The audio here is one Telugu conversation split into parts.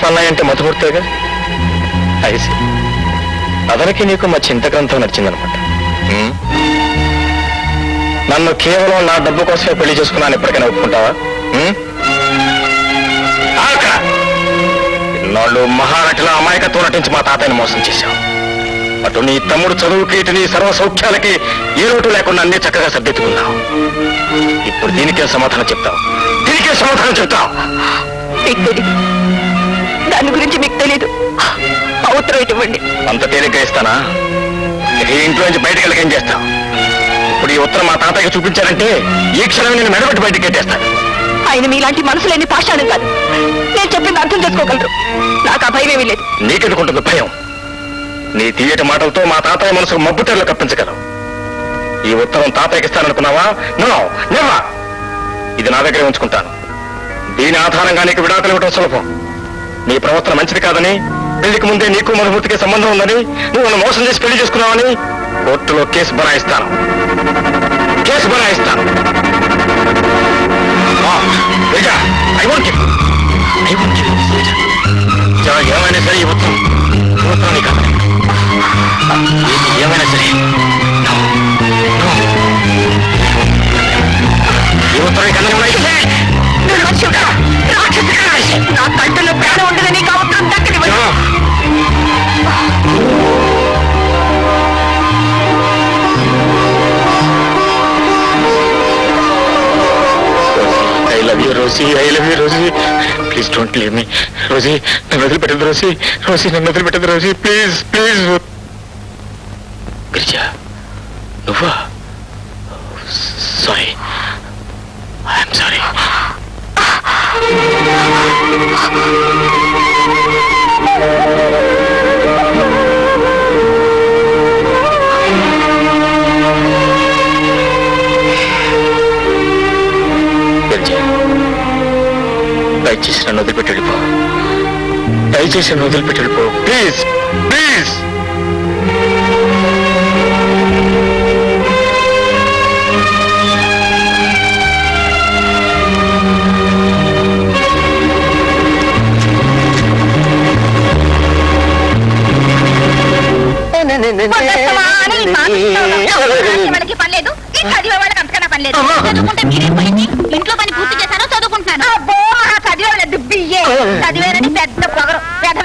లక్ష్మణయ్య అంటే మధుమూర్తేగా? ఐసి అతనికి నీకు మా చింత గ్రంథం నచ్చిందనమాట. నన్ను కేవలం నా డబ్బు కోసమే పెళ్ళి చేసుకున్నాను ఎప్పటికైనా ఒప్పుకుంటావా? ఇన్నాళ్ళు మహానటిలో అమాయకత్వం నటించి మా తాతయ్యని మోసం చేశావు. అటు నీ తమ్ముడు చదువుకి ఇటు నీ సర్వ సౌఖ్యాలకి ఏ లోటు లేకుండా అన్ని చక్కగా సర్దిద్దుకున్నావు. ఇప్పుడు దీనికే సమాధానం చెప్తావు. దీనికే సమాధానం చెప్తావు. గురించి మీకు తెలీదు. అవసరం ఇవ్వండి. అంత తేలిగ్గా ఇస్తానా? ఈ ఇంట్లో నుంచి బయటకు వెళ్ళక ఏం చేస్తావు? ఇప్పుడు ఈ ఉత్తరం మా తాతయ్యకి చూపించారంటే ఈ క్షణం నేను మెడబెట్టి బయటకు ఎట్టేస్తాను ఆయన మీలాంటి మనసు లేని పాషాణం కాదు. నేను చెప్పింది అర్థం చేసుకోగలరు. నాకు ఆ భయం ఏమీ లేదు. నీకెందుకుంటుంది భయం? నీ తీయటి మాటలతో మా తాతయ్య మనసుకు మబ్బు తెరలు కప్పించగలవు. ఈ ఉత్తరం తాతయ్యకి ఇస్తాననుకున్నావా? నో నెవా ఇది నా దగ్గర ఉంచుకుంటాను. దీని ఆధారంగా నీకు విడాకులు ఇవ్వడం సులభం. నీ ప్రవర్తన మంచిది కాదని పెళ్ళికి ముందే నీకు మధుమూర్తికి సంబంధం ఉందని నువ్వు నన్ను మోసం చేసి పెళ్ళి చేసుకున్నావని కోర్టులో కేసు బనాయిస్తాను. Case బనాయిస్తాను. Please don't leave me Rosie నన్ను వదిలిపెట్టదు రోజీ రోజీ నన్ను వదిలిపెట్టదు రోజీ ప్లీజ్ ప్లీజ్ గిరిజా నువ్వా దయచేసి నన్ను వదిలిపెట్టి వెళ్ళిపో దయచేసి నన్ను వదిలిపెట్టి వెళ్ళిపో ప్లీజ్ ప్లీజ్ పని లేదు? ఈ చదివే వాళ్ళకి అంతకన్నా పని లేదు. చదువుకుంటే మీరేం పోయింది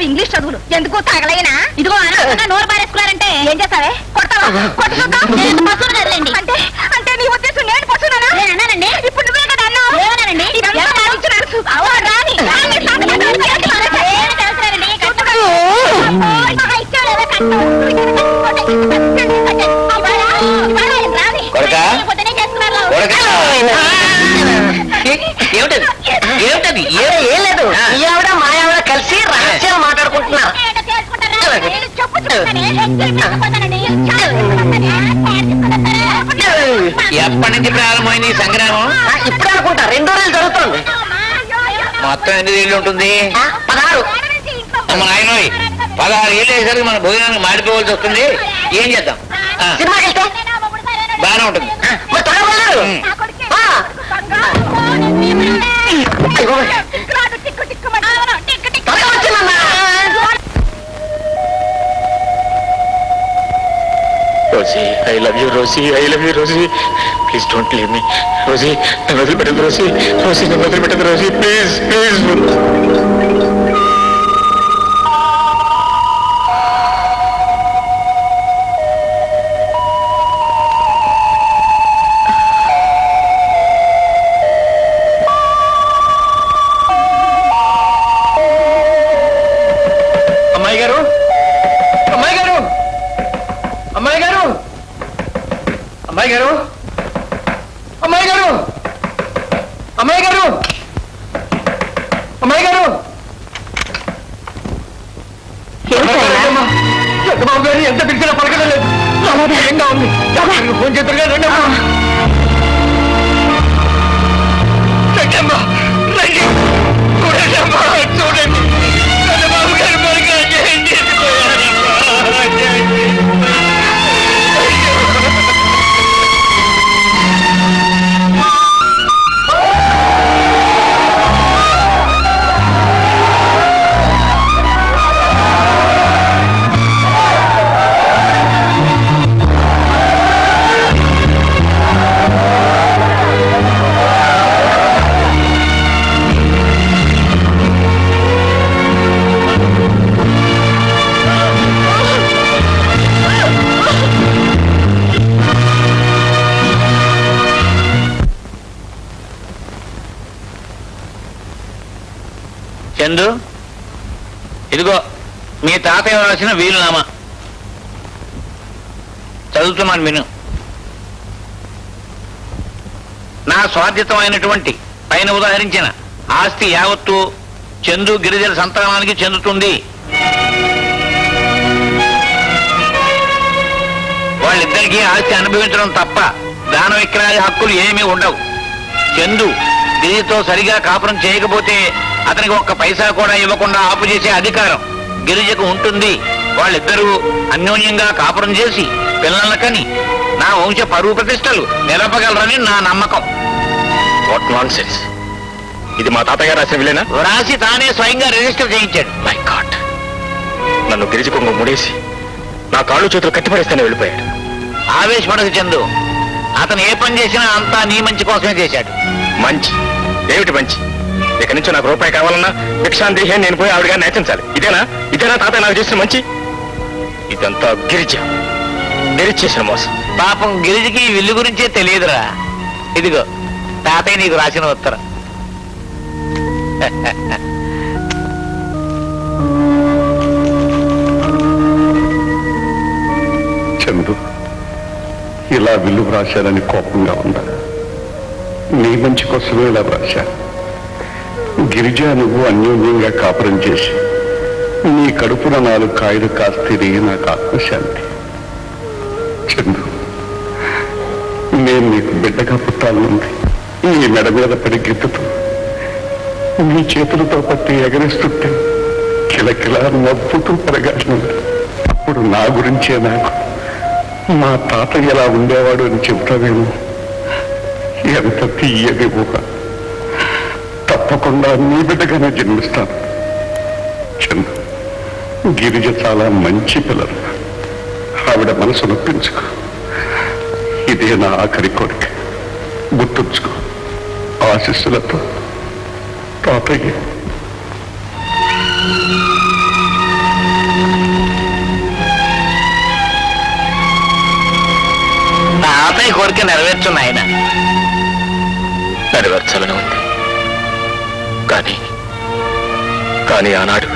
ఇంగ్లీష్ చదువులు ఎందుకు తగలైనా ఇదిగో అనవసరంగా నోరు పారేసుకున్నారంటే ఏం చేస్తావే కొడతావా కొట్టుకుంటా అంటే అంటే నీ ఉద్దేశం నేను పశువునా నేను అన్నానండి ఇప్పుడు నువ్వే కదా అన్నావు ఏమన్నానండి రాని రాని కొడకా? కొడకా? ఏమిటది ఏమిటది ఏ- లేదు ఈ ఆవిడ మా ఆవిడ కలిసి రహస్యాలు మాట్లాడుకుంటున్నారు. ఎప్పటి నుంచి ప్రారంభమైంది ఈ సంగ్రామం? ఇప్పుడు అనుకుంటా. రెండో రోజులు జరుగుతుంది. మొత్తం ఎన్ని ఏళ్ళు ఉంటుంది. ఆ, పదహారు. మన ఆయన పదహారు ఏళ్ళు వేసరికి మన భోజనానికి మాడిపోవాల్సి వస్తుంది. ఏం చేద్దాం? ఆ, సినిమాకి వెళ్తే బాగానే ఉంటుంది. ఆ, మరి త్వరగా. ఆ, Rosie I love you Rosie I love you Rosie. Please don't leave me Rosie నన్ను వదిలిపెట్టదు రోజీ. రోజీ నన్ను వదిలిపెట్టదు రోజీ. ప్లీజ్ ప్లీజ్ అమ్మాయి గారు! అమ్మాయి గారు! అమ్మాయి గారు! అమ్మాయి గారు! అమ్మాయి గారు! ఎంత పిలిచినా పలకడం లేదు. ఫోన్ చేద్దరు గారు చందు ఇదిగో మీ తాతయ్య రాసిన వీలునామా. చదువుతున్నాను విను. నా స్వాధ్యతమైనటువంటి పైన ఉదాహరించిన ఆస్తి యావత్తు చందు గిరిజన సంతానానికి చెందుతుంది. వాళ్ళిద్దరికీ ఆస్తి అనుభవించడం తప్ప దాన విక్రయాల హక్కులు ఏమీ ఉండవు. చందు గిరిజతో సరిగా కాపురం చేయకపోతే అతనికి ఒక్క పైసా కూడా ఇవ్వకుండా ఆపు చేసే అధికారం గిరిజకు ఉంటుంది. వాళ్ళిద్దరూ అన్యోన్యంగా కాపురం చేసి పిల్లలకని నా వంశ పరువు ప్రతిష్టలు నిలపగలరని నా నమ్మకం. వాట్ నాన్ సెన్స్ ఇది మా తాతయ్య రాసిన విలేనా? వ్రాసి తానే స్వయంగా రిజిస్టర్ చేయించాడు. My god. నన్ను గిరిజి కొంగు ముడేసి నా కాళ్ళు చేతులు కట్టిపడేస్తేనే వెళ్ళిపోయాడు. ఆవేశపడకు చందు. అతను ఏ పని చేసినా అంతా నీ మంచి కోసమే చేశాడు. మంచి. ఏమిటి మంచి? ఇక నుంచి నాకు రూపాయి కావాలన్నా భిక్షాందేహి అని నేను పోయి ఆవిడగా నేర్చించాలి ఇదేనా? ఇదేనా తాతయ్య నాకు చేసిన మంచి? ఇదంతా గిరిజ. గిరిజ చేసిన మోసం. పాపం గిరిజకి ఈ విల్లు గురించే తెలియదురా. ఇదిగో తాతయ్య నీకు రాసిన ఉత్తరం. చందు ఇలా విల్లు వ్రాశానని కోపంగా ఉందా? నీ మంచి కోసమే ఇలా వ్రాశాను గిరిజ నువ్వు అన్యోన్యంగా కాపురం చేసి నీ కడుపున నాలుగు కాయలు కాస్తిరి నాకు ఆత్మశాంతి. చందు నేను నీకు బిడ్డగా పుట్టాలనుంది. నీ మెడ మీద పడి గిద్దుతూ నీ చేతులతో పట్టి ఎగరేస్తుంటే కిలకిలా నవ్వుతూ పెరగాల్సింది అప్పుడు నా గురించే నాకు. మా తాత ఎలా ఉండేవాడు అని చెబుతావేమో. ఎంత తీయది ఊహ తప్పకుండా నీ బిడ్డగానే జన్మిస్తాను. చందు గిరిజ చాలా మంచి పిల్లలు. ఆవిడ మనసు నొప్పించుకో. ఇదే నా ఆఖరి కోరిక. గుర్తుంచుకో. ఆశిస్సులతో తాతయ్య. నా తాతయ్య కోరిక నెరవేర్చు నాయన. నెరవేర్చాలని ఉంది. కానీ కానీ ఆనాడు